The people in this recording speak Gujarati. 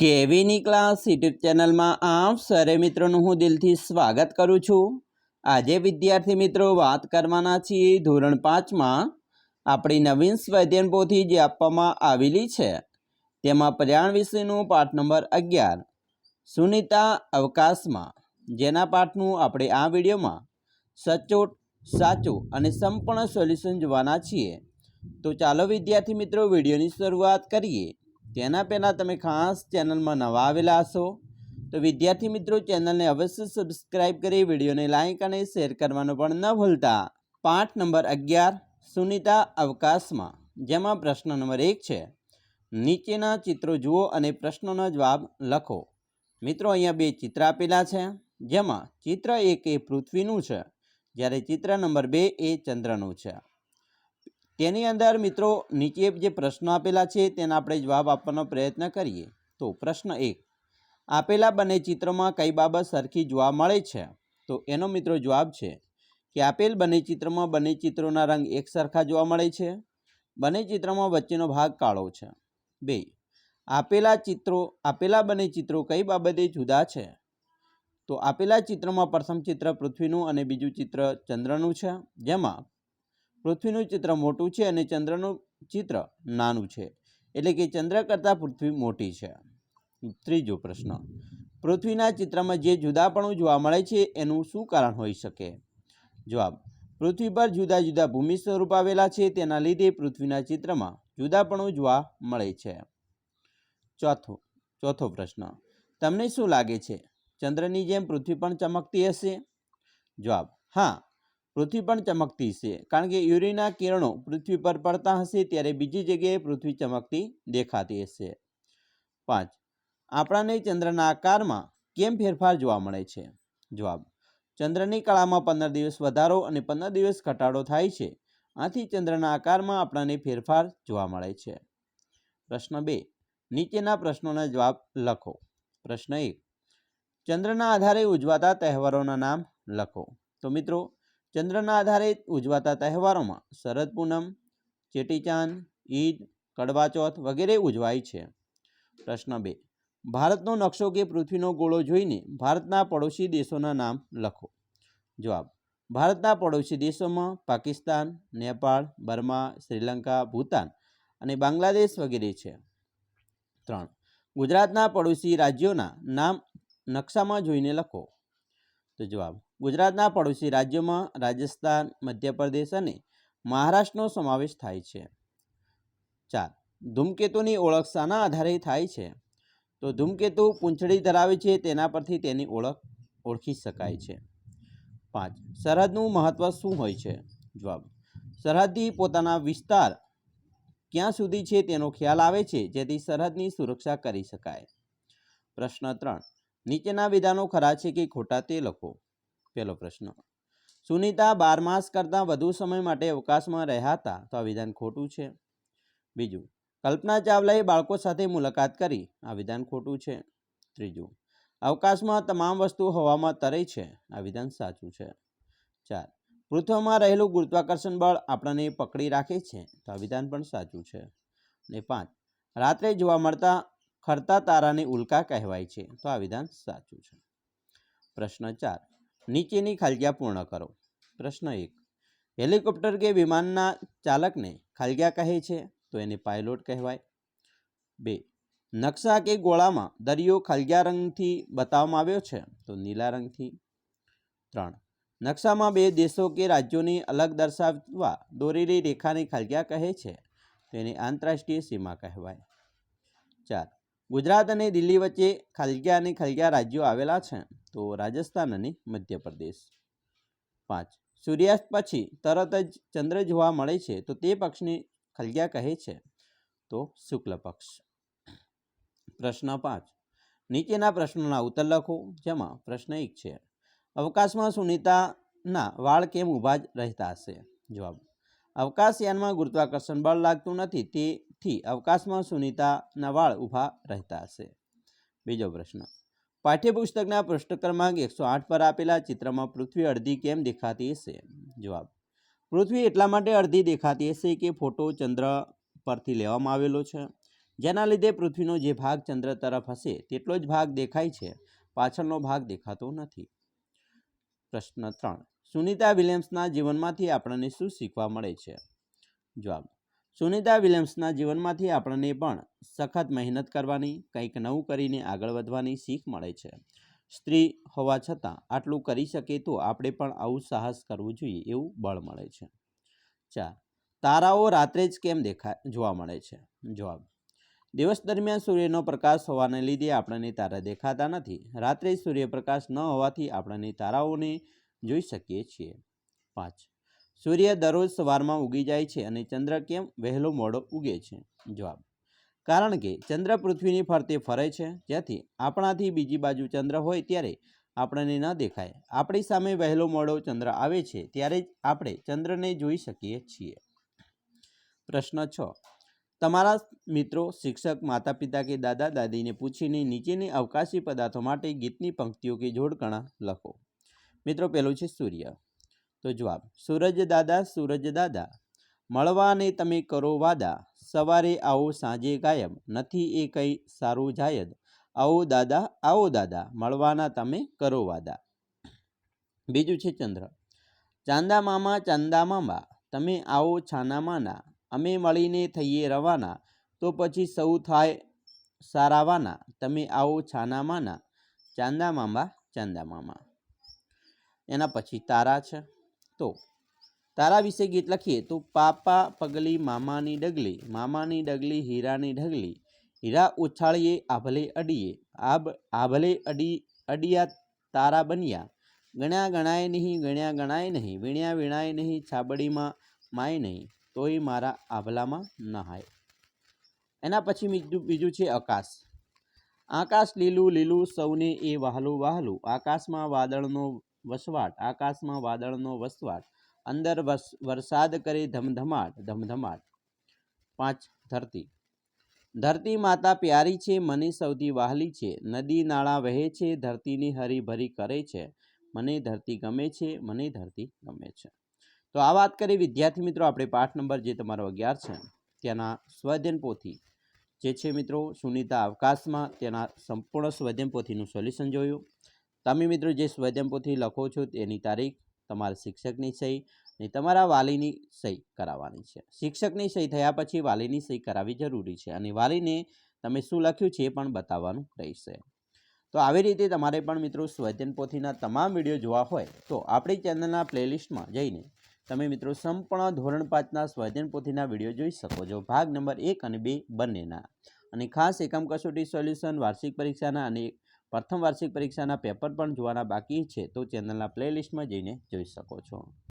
કેવીની ક્લાસ યુટ્યુબ ચેનલમાં આપ સરે મિત્રોનું હું દિલથી સ્વાગત કરું છું. આજે વિદ્યાર્થી મિત્રો વાત કરવાના છીએ ધોરણ પાંચમાં. આપણી નવીન સ્વૈધ્યન પોથી જે આપવામાં આવેલી છે, તેમાં પર્યાણ વિષયનું પાઠ નંબર અગિયાર. સુનિતા અવકાશમાં. જેના પાઠનું આપણે આ વિડીયોમાં સચોટ, સાચું અને સંપૂર્ણ સોલ્યુશન જોવાના છીએ. તો ચાલો વિદ્યાર્થી મિત્રો વિડીયોની શરૂઆત કરીએ. તેના પહેલાં તમે ખાસ ચેનલમાં નવા આવેલા હશો, તો વિદ્યાર્થી મિત્રો ચેનલને અવશ્ય સબસ્ક્રાઇબ કરી, વિડીયોને લાઇક અને શેર કરવાનો પણ ન ભૂલતા. પાઠ નંબર અગિયાર, સુનિતા અવકાશમાં, જેમાં પ્રશ્ન નંબર એક છે. નીચેના ચિત્રો જુઓ અને પ્રશ્નોનો જવાબ લખો. મિત્રો અહીંયા બે ચિત્ર આપેલા છે, જેમાં ચિત્ર એક એ પૃથ્વીનું છે, જ્યારે ચિત્ર નંબર બે એ ચંદ્રનું છે. તેની અંદર મિત્રો નીચે જે પ્રશ્નો આપેલા છે તેના આપણે જવાબ આપવાનો પ્રયત્ન કરીએ. તો પ્રશ્ન એક, આપેલા બંને ચિત્રમાં કઈ બાબત સરખી જોવા મળે છે? તો એનો મિત્રો જવાબ છે કે આપેલ બંને ચિત્રમાં બંને ચિત્રોના રંગ એક સરખા જોવા મળે છે. બંને ચિત્રમાં વચ્ચેનો ભાગ કાળો છે. બે, આપેલા ચિત્રો, આપેલા બંને ચિત્રો કઈ બાબતે જુદા છે? તો આપેલા ચિત્રમાં પ્રથમ ચિત્ર પૃથ્વીનું અને બીજું ચિત્ર ચંદ્રનું છે. જેમાં પૃથ્વીનું ચિત્ર મોટું છે અને ચંદ્રનું ચિત્ર નાનું છે. એટલે કે ચંદ્ર કરતાં પૃથ્વી મોટી છે. ત્રીજો પ્રશ્ન. પૃથ્વીના ચિત્રમાં જે જુદાપણું જોવા મળે છે, એનું શું કારણ હોઈ શકે? જવાબ. પૃથ્વી પર જુદા જુદા ભૂમિ સ્વરૂપ આવેલા છે, તેના લીધે પૃથ્વીના ચિત્રમાં જુદાપણું જોવા મળે છે. ચોથો ચોથો પ્રશ્ન. તમને શું લાગે છે? ચંદ્રની જેમ પૃથ્વી પણ ચમકતી હશે? જવાબ. હા પૃથ્વી પણ ચમકતી છે કારણ કે યુરીના કિરણો પૃથ્વી પર પડતા હશે ત્યારે બીજી જગ્યાએ પૃથ્વી ચમકતી દેખાતી હશે. પાંચ. આપણાને ચંદ્રના આકારમાં કેમ ફેરફાર જોવા મળે છે? જવાબ. ચંદ્રની કળામાં પંદર દિવસ વધારો અને પંદર દિવસ ઘટાડો થાય છે. આથી ચંદ્રના આકારમાં આપણાને ફેરફાર જોવા મળે છે. પ્રશ્ન બે. નીચેના પ્રશ્નોના જવાબ લખો. પ્રશ્ન એક. ચંદ્રના આધારે ઉજવાતા તહેવારોના નામ લખો. તો મિત્રો ચંદ્રના આધારે ઉજવાતા તહેવારોમાં શરદ પૂનમ ચેટીચાંદ ઈદ, કડવા ચોથ વગેરે ઉજવાય છે. પ્રશ્ન બે. ભારતનો નકશો કે પૃથ્વીનો ગોળો જોઈને ભારતના પડોશી દેશોના નામ લખો. જવાબ. ભારતના પડોશી દેશોમાં પાકિસ્તાન, નેપાળ, બર્મા, શ્રીલંકા, ભૂતાન અને બાંગ્લાદેશ વગેરે છે. ત્રણ. ગુજરાતના પડોશી રાજ્યોના નામ નકશામાં જોઈને લખો. તો જવાબ. ગુજરાતના પડોશી રાજ્યોમાં રાજસ્થાન, મધ્યપ્રદેશ અને મહારાષ્ટ્રનો સમાવેશ થાય છે. ચાર, ધૂમકેતુની ઓળખ શાના આધારે થાય છે? તો ધૂમકેતુ પૂંછડી ધરાવે છે, તેના પરથી તેની ઓળખ ઓળખી શકાય છે. પાંચ, સરહદનું મહત્ત્વ શું હોય છે? જવાબ સરહદથી પોતાના વિસ્તાર ક્યાં સુધી છે તેનો ખ્યાલ આવે છે, જેથી સરહદની સુરક્ષા કરી શકાય. પ્રશ્ન ત્રણ, નીચેના વિધાનો ખરા છે કે ખોટા તે લખો. પહેલો પ્રશ્ન. સુનિતા બાર માસ કરતાં વધુ સમય માટે અવકાશમાં રહ્યા હતા તો આ વિધાન ખોટું છે? બીજું, કલ્પના ચાવલાએ બાળકો સાથે મુલાકાત કરી. આ વિધાન ખોટું છે? ત્રીજું, અવકાશમાં તમામ વસ્તુ હવામાં તરે છે. આ વિધાન સાચું છે. ચાર, પૃથ્વીમાં રહેલું ગુરુત્વાકર્ષણ બળ આપણને પકડી રાખે છે તો આ વિધાન પણ સાચું છે. અને પાંચ, રાત્રે જોવા મળતા ખરતા તારાને ઉલ્કા કહેવાય છે તો આ વિધાન સાચું છે. પ્રશ્ન ચાર નીચેની ખાલગ્યા પૂર્ણ કરો. પ્રશ્ન એક, હેલિકોપ્ટર કે વિમાનના ચાલકને ખાલગ્યા કહે છે તો એને પાયલોટ કહેવાય. બે, નકશા કે ગોળામાં દરિયો ખાલગ્યા રંગથી બતાવવામાં આવ્યો છે તો નીલા રંગથી. ત્રણ, નકશામાં બે દેશો કે રાજ્યોની અલગ દર્શાવવા દોરેલી રેખાને ખાલગ્યા કહે છે તો એને આંતરરાષ્ટ્રીય સીમા કહેવાય. ચાર ગુજરાત અને દિલ્હી વચ્ચે ખાલગ્યા અને ખલગ્યા રાજ્યો આવેલા છે. તો રાજસ્થાન અને મધ્યપ્રદેશ. પાંચ. સૂર્યાસ્ત પછી તરત જ ચંદ્ર જોવા મળે છે, તો તે પક્ષને ખલગ્યા કહે છે. તો શુક્લ પક્ષ. પ્રશ્ન પાંચ. નીચેના પ્રશ્નોના ઉત્તર લખો, જેમાં પ્રશ્ન એક છે. અવકાશમાં સુનિતાના વાળ કેમ ઊભા જ રહેતા હશે? જવાબ. અવકાશયાનમાં ગુરુત્વાકર્ષણ બળ લાગતું નથી તેથી અવકાશમાં સુનિતા વાળ ઊભા રહેતા હશે. બીજો પ્રશ્ન. પાઠ્યપુસ્તકના પૃષ્ઠ ક્રમાંક એકસો આઠ પર આપેલા ચિત્રમાં પૃથ્વી અડધી કેમ દેખાતી હશે? જવાબ. પૃથ્વી એટલા માટે અડધી દેખાતી હશે કે ફોટો ચંદ્ર પરથી લેવામાં આવેલો છે. જેના લીધે પૃથ્વીનો જે ભાગ ચંદ્ર તરફ હશે તેટલો જ ભાગ દેખાય છે. પાછળનો ભાગ દેખાતો નથી. પ્રશ્ન ત્રણ. સુનિતા વિલિયમ્સના જીવનમાંથી આપણને શું શીખવા મળે છે? જવાબ. સુનિતા વિલિયમ્સના જીવનમાંથી આપણને પણ સખત મહેનત કરવાની, કંઈક નવું કરીને આગળ વધવાની શીખ મળે છે. સ્ત્રી હોવા છતાં આટલું કરી શકે તો આપણે પણ આવું સાહસ કરવું જોઈએ એવું બળ મળે છે. ચાર, તારાઓ રાત્રે જ કેમ દેખાય, જોવા મળે છે? જવાબ, દિવસ દરમિયાન સૂર્યનો પ્રકાશ હોવાને લીધે આપણને તારા દેખાતા નથી. રાત્રે સૂર્યપ્રકાશ ન હોવાથી આપણને તારાઓને જોઈ શકીએ છીએ. પાંચ સૂર્ય દરરોજ સવારમાં ઉગી જાય છે અને ચંદ્ર કેમ વહેલો મોડો ઉગે છે? જવાબ. કારણ કે ચંદ્ર પૃથ્વીની ફરતે ફરે છે, જેથી આપણાથી બીજી બાજુ ચંદ્ર હોય ત્યારે આપણને ન દેખાય. આપણી સામે વહેલો મોડો ચંદ્ર આવે છે ત્યારે જ આપણે ચંદ્રને જોઈ શકીએ છીએ. પ્રશ્ન છ. તમારા મિત્રો, શિક્ષક માતા પિતા કે દાદા, દાદીને પૂછીને નીચેની અવકાશી પદાર્થો માટે ગીતની પંક્તિઓ કે જોડકણા લખો. મિત્રો પહેલું છે સૂર્ય. તો જવાબ, સૂરજ દાદા સૂરજ દાદા, મળવાને તમે કરો વાદા. સવારે આવો, સાંજે ગાયબ. નથી એ કંઈ સારું જાયદ. આવો દાદા આવો દાદા, મળવાના તમે કરો વાદા. બીજું છે ચંદ્ર, ચાંદા મામા ચાંદા મામા, તમે આવો છાના માના. અમે મળીને થઈએ રવાના. તો પછી સૌ થાય સારાવાના. તમે આવો છાના માના. ચાંદા મામા ચાંદા મામા. એના પછી તારા છે. તો તારા વિશે ગીત લખીએ તો પાપા પગલી, મામાની ડગલી મામાની ડગલી, હીરાની ઢગલી, હીરા ઉછાળીએ, આભલે અડીએ આબ આભલે અડી, અડિયા તારા બન્યા, ગણ્યા ગણાય નહીં, ગણ્યા ગણાય નહીં, વીણ્યા વીણાય નહીં, છાબડીમાં માય નહીં, તોય મારા આભલામાં નહાય. એના પછી બીજું બીજું છે આકાશ. આકાશ લીલું લીલું સૌને એ વહાલું વહાલું, આકાશમાં વાદળનો વસવાટ, આકાશમાં વાદળનો વસવાટ, અંદર વરસાદ કરે ધમધમાટ ધમધમાટ. પાંચ, ધરતી. ધરતી માતા પ્યારી છે, મને સૌથી વહાલી છે. નદી નાળા વહે છે, ધરતીની હરીભરી કરે છે. મને ધરતી ગમે છે, મને ધરતી ગમે છે. તો આ વાત કરી વિદ્યાર્થી મિત્રો, આપણે પાઠ નંબર જે તમારો અગિયાર છે તેના સ્વધ્યન પોથી. જે છે મિત્રો, સુનિતા અવકાશમાં તેના સંપૂર્ણ સ્વધ્યન પોથીનું સોલ્યુશન જોયું. તમે મિત્રો જે સ્વધ્યન લખો છો તેની તારીખ, તમારા શિક્ષકની સહી અને તમારા વાલીની સહી કરાવવાની છે. શિક્ષકની સહી થયા પછી વાલીની સહી કરાવવી જરૂરી છે અને વાલીને તમે શું લખ્યું છે એ પણ બતાવવાનું રહેશે. તો આવી રીતે તમારે પણ મિત્રો સ્વધ્યન પોથીના તમામ વીડિયો જોવા હોય તો આપણી ચેનલના પ્લેલિસ્ટમાં જઈને તમે મિત્રો સંપૂર્ણ ધોરણ પાંચના સ્વધ્યન પોથીના વીડિયો જોઈ શકો છો. ભાગ નંબર એક અને બે બંનેના. અને ખાસ એકમ કસોટી સોલ્યુશન, વાર્ષિક પરીક્ષાના અને પ્રથમ વાર્ષિક પરીક્ષાના પેપર પણ જોવાના બાકી છે, તો ચેનલના પ્લેલિસ્ટમાં જઈને જોઈ શકો છો.